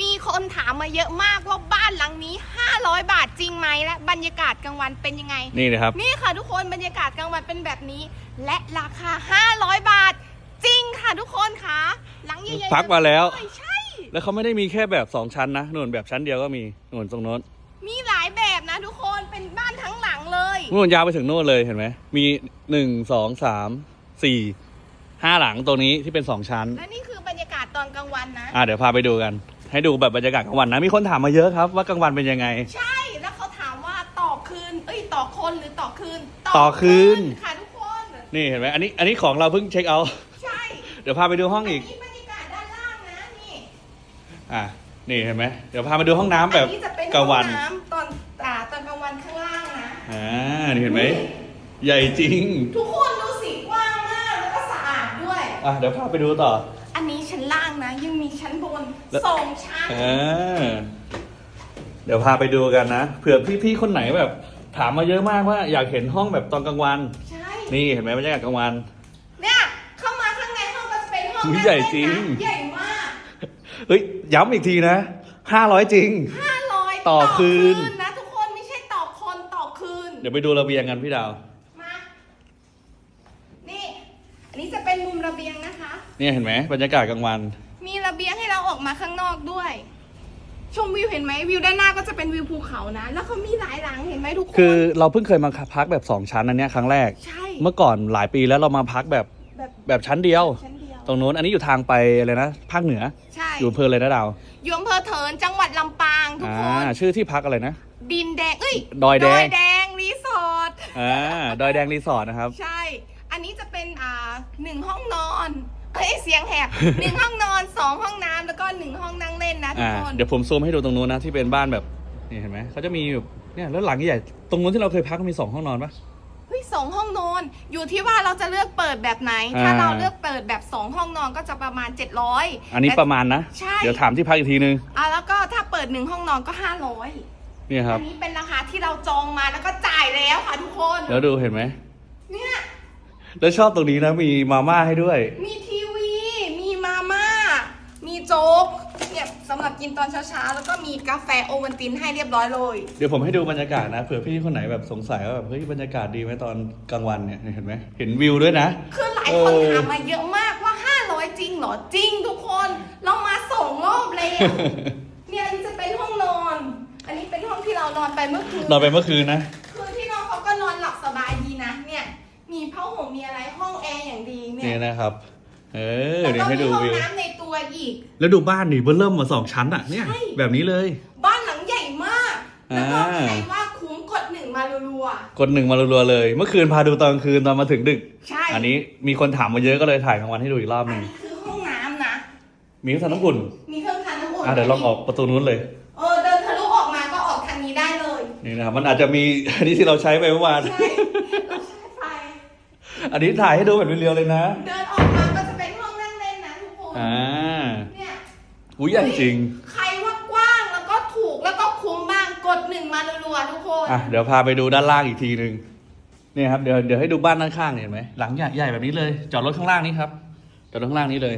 มีคนถามมาเยอะมากว่าบ้านหลังนี้ 500 บาทจริงไหมและบรรยากาศกลางวันเป็นยังไง นี่นะครับ นี่ค่ะทุกคนบรรยากาศกลางวันเป็นแบบนี้ และราคา 500 บาท จริงค่ะทุกคนค่ะ หลังใหญ่ๆพักมาแล้ว ใช่ใช่แล้วเขาไม่ได้มีแค่แบบสองชั้นนะนู่นแบบชั้นเดียวก็มีนู่นตรงโน้นมีหลายแบบนะทุกคนเป็นบ้านทั้งหลังเลยนู่นยาวไปถึงโน่นเลยเห็นไหมมีหนึ่งสองสามสี่ห้าหลังตรงนี้ที่เป็นสองชั้นและนี่คือบรรยากาศตอนกลางวันนะอะเดี๋ยวพาไปดูกัน ให้ดูแบบบรรยากาศกลางวันนะ มีคนถามมาเยอะครับว่ากลางวันเป็นยังไง ใช่ แล้วเขาถามว่าต่อคืน เอ้ยต่อคนหรือต่อคืนต่อคืน ค่ะทุกคน นี่เห็นไหมอันนี้อันนี้ของเราเพิ่งเช็คเอาท์ใช่เดี๋ยวพาไปดูห้องอีกนนี้บรรยากาศด้านล่างนะนี่อะนี่เห็นไหมเดี๋ยวพามาดูห้องน้ำแบบอันนี้จะเป็นกลางวันห้องน้ำตอนอ่าตอนกลางวันข้างล่างนะ อ่านี่เห็นไหมใหญ่จริงทุกคนดูสิกว้างมากแล้วก็สะอาดด้วย อะเดี๋ยวพาไปดูต่อ ยังมีชั้นบนแล้วสองชั้น อ่าเดี๋ยวพาไปดูกันนะ เผื่อพี่ๆคนไหนแบบ ถามมาเยอะมากว่าอยากเห็นห้องแบบตอนกลางวัน ใช่ นี่เห็นไหมบรรยากาศกลางวัน เนี่ยเข้ามาข้างในห้องก็จะเป็นห้องอุ๊ยนั่งใหญ่เล่นนะจริง ใหญ่มากเฮ้ยย้ำอีกทีนะห้าร้อยจริง ห้าร้อยต่อคืน นะทุกคนไม่ใช่ต่อคนต่อคืน เดี๋ยวไปดูระเบียงกันพี่ดาว มา นี่ อันนี้จะเป็นมุมระเบียงนะคะ เนี่ยเห็นไหมบรรยากาศกลางวัน ออกมาข้างนอกด้วย ชมวิวเห็นไหมวิวด้านหน้าก็จะเป็นวิวภูเขานะ แล้วเขามีหลายหลังเห็นไหมทุกคน คือเราเพิ่งเคยมาพักแบบสองชั้นอันเนี้ยครั้งแรก ใช่ เมื่อก่อนหลายปีแล้วเรามาพักแบบแบบแบบชั้นเดียว ชั้นเดียว ตรงนู้นอันนี้อยู่ทางไปอะไรนะภาคเหนือ ใช่อยู่อำเภอเลยนะดาวอยู่อำเภอเถินจังหวัดลำปางทุกอ่าคน ชื่อที่พักอะไรนะ ดินแดง เอ้ยดอยแดงดอยแดงรีสอร์ท อ่าดอยแดงรีสอร์ทนะครับ ใช่ อันนี้จะเป็นอ่าหนึ่งห้องนอน เอ้ยเสียงแหบหนึ่งห้องนอนสองห้องน้ำแล้วก็หนึ่งห้องนั่งเล่นนะทุอ่ากคนเดี๋ยวผมซูมให้ดูตรงนู้นนะที่เป็นบ้านแบบนี่เห็นไหมเขาจะมีแบบเนี่ยแล้วหลังใหญ่ตรงนู้นที่เราเคยพักมีสองห้องนอนปะ เฮ้ยสองห้องนอน อยู่ที่ว่าเราจะเลือกเปิดแบบไหนอ่าถ้าเราเลือกเปิดแบบสองห้องนอนก็จะประมาณ 700อันนี้ประมาณนะ ใช่ เดี๋ยวถามที่พักอีกทีนึงอะแล้วก็ถ้าเปิดหนึ่งห้องนอนก็ 500เนี่ยครัอับนนี้เป็นราคาที่เราจองมาแล้วก็จ่ายแล้วค่ะทุกคนแล้วดูเห็นไหมเนี่ยแล้วชอบตรงนี้นะมีมาม่าให้ด้วย มีทีวีมีมาม่า มีโจ๊ก เนี่ยสำหรับ กินตอนเช้าๆ แล้วก็มีกาแฟโอวัลตินให้เรียบร้อยเลย เดี๋ยวผมให้ดูบรรยากาศนะเผื่อพี่คนไหนแบบสงสัยว่าแบบเฮ้ยบรรยากาศดีไหมตอนกลางวันเนี่ยเห็นไหมเห็นวิวด้วยนะ คือหลายเอคนอถามมาเยอะมากว่า 500 จริงเหรอจริงทุกคนเรามาสองรอบแล้วเนี่ยอันนี้จะเป็นห้องนอน อันนี้เป็นห้องที่เรานอนไปเมื่อคืนนอนไปเมื่อคืนนะคือที่นอนเขาก็นอนหลับสบายดีนะ เนี่ย มีผ้าห่มมีอะไรห้องแอร์อย่างดีเนี่นี่ยนะครับ เออแล้วเดี๋ยวก็ให้มีดูห้องวิวน้ำใน ตัวอีก แล้วดูบ้านนี่เบิ่มเริ่มมาสองชั้นอะเนี่ย ใช่ แบบนี้เลย บ้านหลังใหญ่มาก แล้วก็อ่า ใครว่าคุ้มกดหนึ่งมารัวกดหนึ่งมารัวๆเลย เมื่อคืนพาดูตอนกลางคืนตอนมาถึงดึก ๆใช่อันนี้มีคนถามมาเยอะก็เลยถ่ายกลางวันให้ดูอีกรอบหอันนึ่งนี้คือห้องน้ำนะ มีทั้งน้ำอุ่นมีเครื่องทานน้ำอุ่นอะเดี๋ยวลองออกประตูนู้นเลย เออเดินทะลุออกมาก็ออกทางนี้ได้เลยนี่นะครับมันอาจจะมี อันนี้ที่เราใช้ไปเมื่อวาน ใช่เราใช้ไฟอันนี้ถ่ายให้ดูแบบเรียวๆเลยนะ เดิน อ่าเนี่ยอุ้ยใหญ่จริง ใครว่ากว้างแล้วก็ถูกแล้วก็คุ้มบ้างกดหนึ่งมารัวๆทุกคนอะเดี๋ยวพาไปดูด้านล่างอีกทีหนึ่งเนี่ยครับเดี๋ยวเดี๋ยวให้ดูบ้านด้านข้างเนี่ยเห็นไหมหลังใหญ่ใหญ่แบบนี้เลย จอดรถข้างล่างนี้ครับจอดรถข้างล่างนี้เลย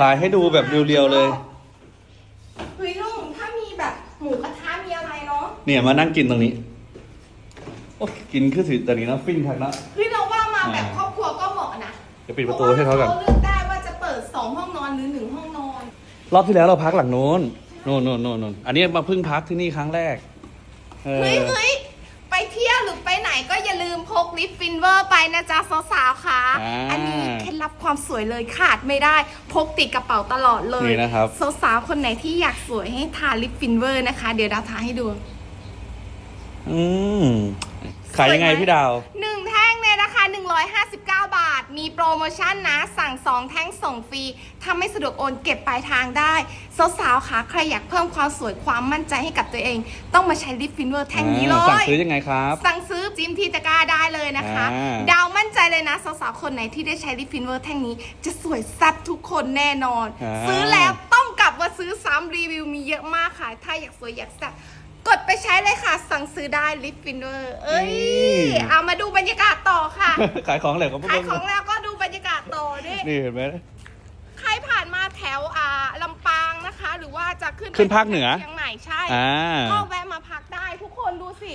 ถ่ายให้ดูแบบเรียวๆเลยเฮ้ยลุงถ้ามีแบบหมูกระทะมีอะไรเนาะเนี่ยมานั่งกินตรงนี้โอ้กินคือสิตอนนี้นะฟิ้งทักนะเฮ้ยเราว่ามาแบบอ่าครอบครัวก็เหมาะนะเดี๋ยวปิดประตูให้เขาก่อนพระว่เลือกได้ว่าจะเปิ สองห้องนอนหรือหนึ่งห้องนอน รอบที่แล้วเราพักหลังโน้นโน่นโน่นโน่นอันนี้มาเพิ่งพักที่นี่ครั้งแรกเฮ้ยเฮ้ยไปเที่ยวหรือไปไหนก็อย่าลืมพกลิปฟินเวอร์ไปนะจ๊ะสาวๆค่ะา อันนี้เคล็ดลับความสวยเลยขาดไม่ได้ พกติดกระเป๋าตลอดเลยนี่นะครับ สาวๆคนไหนที่อยากสวยให้ทาลิปฟินเวอร์นะคะ เดี๋ยวดาวทาให้ดู อืมขายยังไงพี่ดาว 1 159 บาท มีโปรโมชั่นนะ สั่ง 2 แท่งส่งฟรีถ้าไม่สะดวกโอนเก็บปลายทางได้ สาวๆค่ะใครอยากเพิ่มความสวยความมั่นใจให้กับตัวเอง ต้องมาใช้ลิปฟินเวอร์แท่งนี้เลอ่าสั่งย ซื้อยังไงครับ สั่งซื้อจิ้มที่ตะกร้าได้เลยนะคะ อ่า ดาวมั่นใจเลยนะ สาวๆ คนไหนที่ได้ใช้ลิปฟินเวอร์แท่งนี้ จะสวยแซ่บทุกคนแน่นอน อ่า ซื้อแล้วต้องกลับมาซื้อซ้ำรีวิวมีเยอะมากค่ะ ถ้าอยากสวยอยากแซ่บ กดไปใช้เลยค่ะ สั่งซื้อได้ลิปฟินเวอร์เอ้ยเอามาดูบรรยากาศต่อค่ะ ขายของเหลวของพวกขายเราของแล้วก็ดูบรรยากาศต่อด้วย นี่เห็นไหม ใครผ่านมาแถวอ่าลำปางนะคะขึ้นไปขึ้นภาคเหนือ เชียงใหม่ใช่ อ่า ก็แวะมาพักได้ทุกคนดูสิ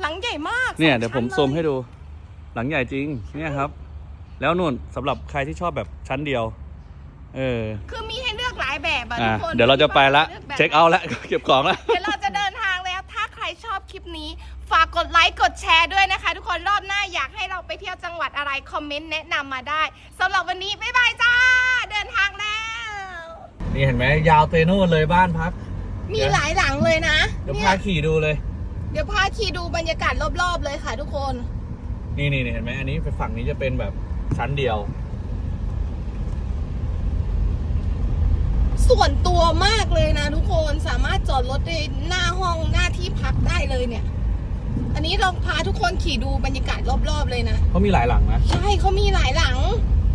หลังใหญ่มากเนี่ยสองเดี๋ยวผมชั้นซูมลให้ดู หลังใหญ่จริง เนี่ยครับ แล้วนู่นสำหรับใครที่ชอบแบบชั้นเดียว เออ คือมีให้เลือกหลายแบบอะอะทุกคนเดี๋ยวเราจะไปละลือกแบบเช็คเอาท์ละ เก็บของละ เดี๋ยวเราจะเดิน ลิปนี้ ฝากกดไลค์กดแชร์ด้วยนะคะ ทุกคนรอบหน้าอยากให้เราไปเที่ยวจังหวัดอะไร คอมเมนต์แนะนำมาได้สำหรับวันนี้ บ๊ายบายจ้า เดินทางแล้ว นี่เห็นไหมยาวเตนู่นเลยบ้านพัก มีหลายหลังเลยนะเดี๋ยวเนี่พายขี่ดูเลย เดี๋ยวพาขี่ดูบรรยากาศรอบๆเลยค่ะทุกคน นี่นี่นี่เห็นไหมอันนี้ฝั่งนี้จะเป็นแบบชั้นเดียว ส่วนตัวมากเลยนะทุกคนสามารถจอดรถได้หน้าห้องหน้าที่พักได้เลยเนี่ย อันนี้เราพาทุกคนขี่ดูบรรยากาศรอบๆเลยนะเขามีหลายหลังนะ ใช่เขามีหลายหลัง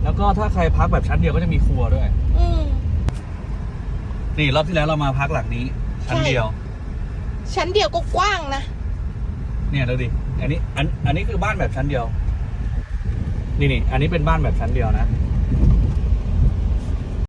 แล้วก็ถ้าใครพักแบบชั้นเดียวก็จะมีครัวด้วย อืมนี่รอบที่แล้วเรามาพักหลังนี้ ชั้นเดียว ชั้นเดียวก็กว้างนะเนี่ยดูดิอันนี้อันอันนี้คือบ้านแบบชั้นเดียว นี่นี่อันนี้เป็นบ้านแบบชั้นเดียวนะอ